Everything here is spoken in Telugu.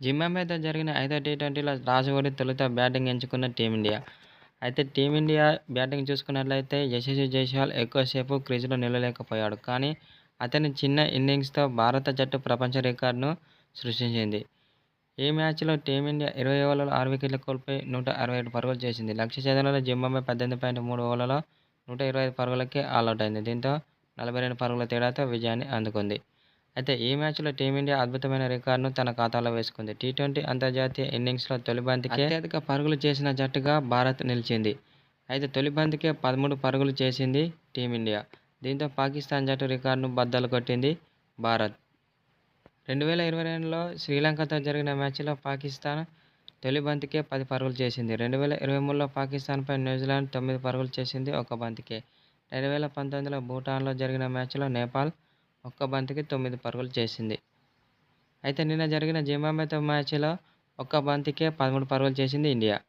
జింబాబ్వేతో జరిగిన ఐదో టీ ట్వంటీలో రాజవోడి ఓడి తొలుత బ్యాటింగ్ ఎంచుకున్న టీమిండియా. అయితే టీమిండియా బ్యాటింగ్ చూసుకున్నట్లయితే యశస్వి జైస్వాల్ ఎక్కువసేపు క్రీజులో నిలలేకపోయాడు కానీ అతని చిన్న ఇన్నింగ్స్తో భారత జట్టు ప్రపంచ రికార్డును సృష్టించింది. ఈ మ్యాచ్లో టీమిండియా ఇరవై ఓవర్లలో ఆరు వికెట్లు కోల్పోయి నూట అరవై ఏడు పరుగులు చేసింది. లక్ష్య ఛేదనలో జింబాబ్వే పద్దెనిమిది పాయింట్ మూడు ఓవర్లలో నూట ఇరవై ఐదు పరుగులకే అయింది దీంతో నలభై రెండు పరుగుల తేడాతో విజయాన్ని అందుకుంది. అయితే ఈ మ్యాచ్లో టీమిండియా అద్భుతమైన రికార్డును తన ఖాతాలో వేసుకుంది. టీ ట్వంటీ అంతర్జాతీయ ఇన్నింగ్స్లో తొలి బంతికే అత్యధిక పరుగులు చేసిన జట్టుగా భారత్ నిలిచింది. అయితే తొలి బంతికే పదమూడు పరుగులు చేసింది టీమిండియా. దీంతో పాకిస్తాన్ జట్టు రికార్డును బద్దలు కొట్టింది భారత్. రెండు వేల ఇరవై రెండులో శ్రీలంకతో జరిగిన మ్యాచ్లో పాకిస్తాన్ తొలి బంతికే పది పరుగులు చేసింది. రెండు వేల ఇరవై మూడులో పాకిస్తాన్పై న్యూజిలాండ్ తొమ్మిది పరుగులు చేసింది ఒక బంతికే. రెండు వేల పంతొమ్మిదిలో భూటాన్లో జరిగిన మ్యాచ్లో నేపాల్ ఒక్క బంతికి తొమ్మిది పరుగులు చేసింది. అయితే నిన్న జరిగిన జింబాబ్వేతో మ్యాచ్లో ఒక్క బంతికే పదమూడు పరుగులు చేసింది ఇండియా.